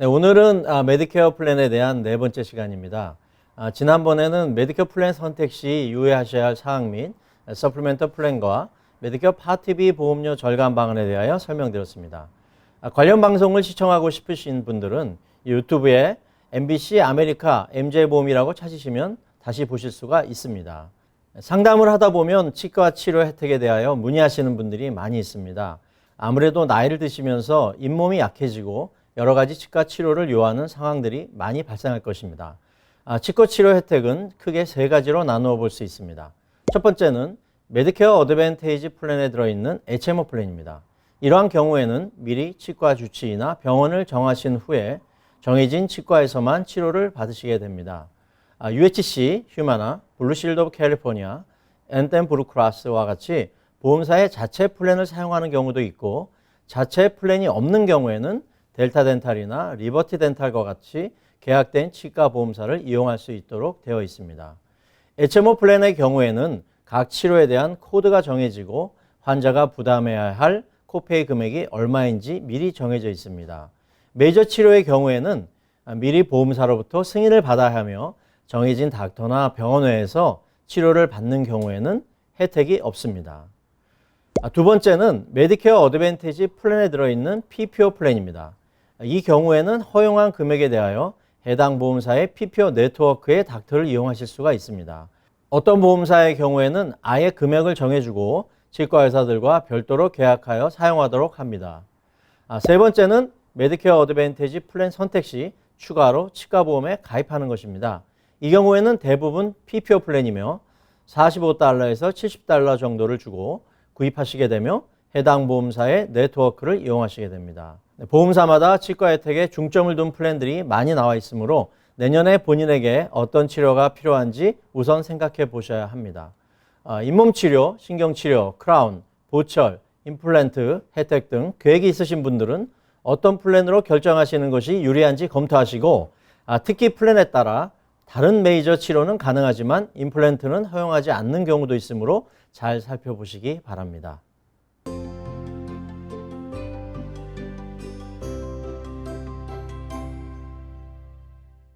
네, 오늘은 아, 메디케어 플랜에 대한 네 번째 시간입니다. 아, 지난번에는 메디케어 플랜 선택 시 유의하셔야 할 사항 및 서플리멘터 플랜과 메디케어 파트 B 보험료 절감 방안에 대하여 설명드렸습니다. 아, 관련 방송을 시청하고 싶으신 분들은 유튜브에 MBC 아메리카 MJ 보험이라고 찾으시면 다시 보실 수가 있습니다. 상담을 하다 보면 치과 치료 혜택에 대하여 문의하시는 분들이 많이 있습니다. 아무래도 나이를 드시면서 잇몸이 약해지고 여러 가지 치과 치료를 요하는 상황들이 많이 발생할 것입니다. 아, 치과 치료 혜택은 크게 세 가지로 나누어 볼 수 있습니다. 첫 번째는 메디케어 어드밴테이지 플랜에 들어있는 HMO 플랜입니다. 이러한 경우에는 미리 치과 주치의나 병원을 정하신 후에 정해진 치과에서만 치료를 받으시게 됩니다. 아, UHC, 휴마나, 블루실드 오브 캘리포니아, 엔템 브루크라스와 같이 보험사의 자체 플랜을 사용하는 경우도 있고 자체 플랜이 없는 경우에는 델타 덴탈이나 리버티 덴탈과 같이 계약된 치과 보험사를 이용할 수 있도록 되어 있습니다. HMO 플랜의 경우에는 각 치료에 대한 코드가 정해지고 환자가 부담해야 할 코페이 금액이 얼마인지 미리 정해져 있습니다. 메이저 치료의 경우에는 미리 보험사로부터 승인을 받아야 하며 정해진 닥터나 병원 외에서 치료를 받는 경우에는 혜택이 없습니다. 아, 두 번째는 메디케어 어드밴티지 플랜에 들어있는 PPO 플랜입니다. 이 경우에는 허용한 금액에 대하여 해당 보험사의 PPO 네트워크의 닥터를 이용하실 수가 있습니다. 어떤 보험사의 경우에는 아예 금액을 정해주고 치과 의사들과 별도로 계약하여 사용하도록 합니다. 아, 세 번째는 메디케어 어드밴티지 플랜 선택 시 추가로 치과 보험에 가입하는 것입니다. 이 경우에는 대부분 PPO 플랜이며 45달러에서 70달러 정도를 주고 구입하시게 되며 해당 보험사의 네트워크를 이용하시게 됩니다. 네, 보험사마다 치과 혜택에 중점을 둔 플랜들이 많이 나와 있으므로 내년에 본인에게 어떤 치료가 필요한지 우선 생각해 보셔야 합니다. 아, 잇몸 치료, 신경 치료, 크라운, 보철, 임플란트 혜택 등 계획이 있으신 분들은 어떤 플랜으로 결정하시는 것이 유리한지 검토하시고 아, 특히 플랜에 따라 다른 메이저 치료는 가능하지만 임플란트는 허용하지 않는 경우도 있으므로 잘 살펴보시기 바랍니다.